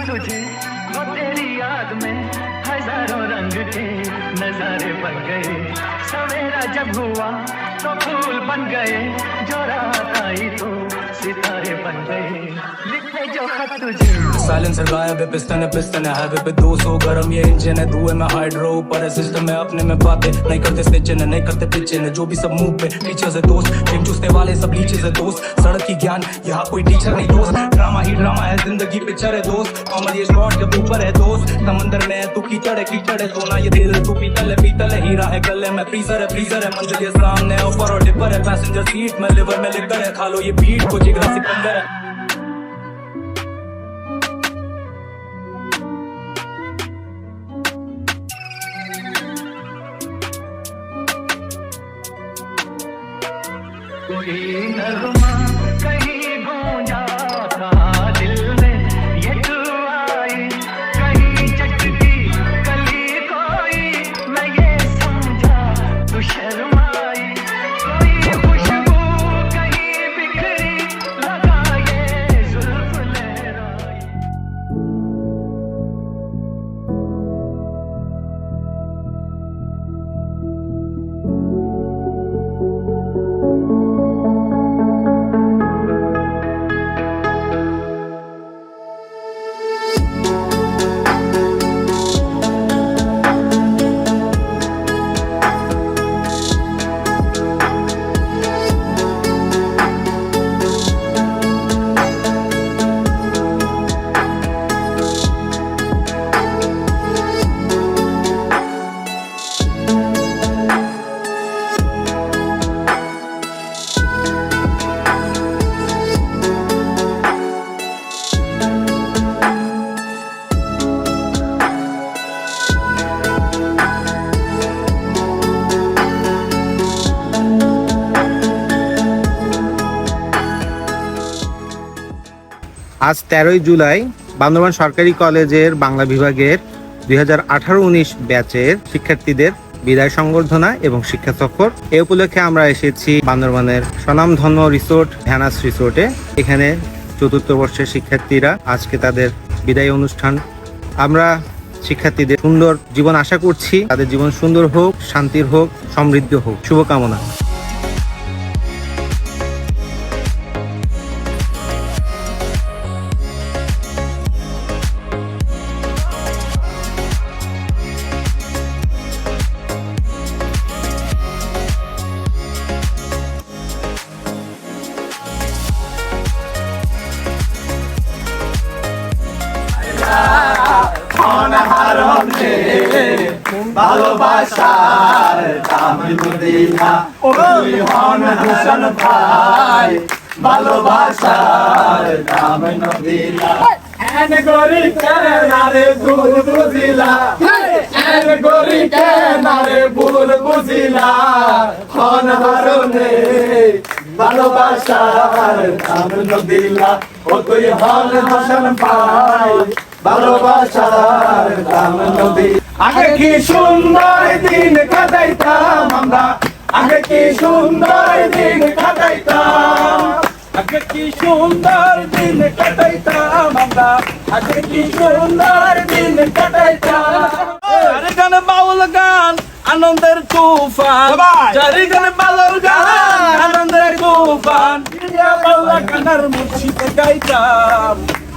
तुझे वो तेरी याद में हज़ारों रंग के नजारे बन गए। सवेरा जब हुआ तो फूल बन गए, जो रात आई लिखे जो खत तुझे। साइलेंसर गायब है पिस्टन है पिस्टन है हाईवे पे 200 गरम ये इंजन है धुएँ में हाइड्रो ऊपर है सिस्टम है अपने में बातें नहीं करते स्टिचन है नहीं करते पिचन है जो भी सब मुँह पे टीचर्स है दोस्त टीम चूसने वाले सब लीचेस है दोस्त सड़क की ज्ञान यहाँ कोई टीचर नहीं दोस्त ड्रामा ही ड्रामा है ज़िंदगी पिक्चर है दोस्त कॉमन ये स्पॉट जब ऊपर है दोस्त समंदर में है तू कीचड़ है कीचड़ है सोना ये दिल तू पीतल है पीतल है हीरा है गले में फ्रीजर है फ्रीजर है मंजिल ये सामने ऊपर और डिपर है पैसेंजर सीट में लिवर में लिकर है खा लो ये बीट को जिगरा सिकंदर है। कोई नगमा कहीं गूंजा আজ তেরোই জুলাই বান্দরবান সরকারি কলেজের বাংলা বিভাগের দুই হাজার আঠারো উনিশ ব্যাচের শিক্ষার্থীদের বিদায় সংবর্ধনা এবং শিক্ষা সফর। এ উপলক্ষে আমরা এসেছি বান্দরবানের স্বনামধন্য রিসোর্ট ভ্যানাস রিসোর্টে। এখানে চতুর্থ বর্ষের শিক্ষার্থীরা আজকে তাদের বিদায় অনুষ্ঠান। আমরা শিক্ষার্থীদের সুন্দর জীবন আশা করছি। তাদের জীবন সুন্দর হোক, শান্তির হোক, সমৃদ্ধ হোক। শুভকামনা। ভালোবাসার দাম মদিনা ওই হন হাসান ভাই, ভালোবাসার দাম মদিনা এন গরি কেনারে ভুল বুঝিলা। এন গরি কেনারে ভুল বুঝিলা। হন হারনে ভালোবাসার দাম নদিলা ও তুই হন হাসান ভাই। ভালোবাসার দাম নদী। আগে কি সুন্দর দিন কাটাইতাম আমরা? আগে কি সুন্দর দিন কাটাইতাম? আগে কি সুন্দর দিন কাটাইতাম আমরা? আগে কি সুন্দর দিন কাটাইতাম? আরে গান বাউল গান আনন্দের তুফান। জারি গান বাউল গান আনন্দের তুফান। বাউলা গানার মুর্শিদে গাইতাম।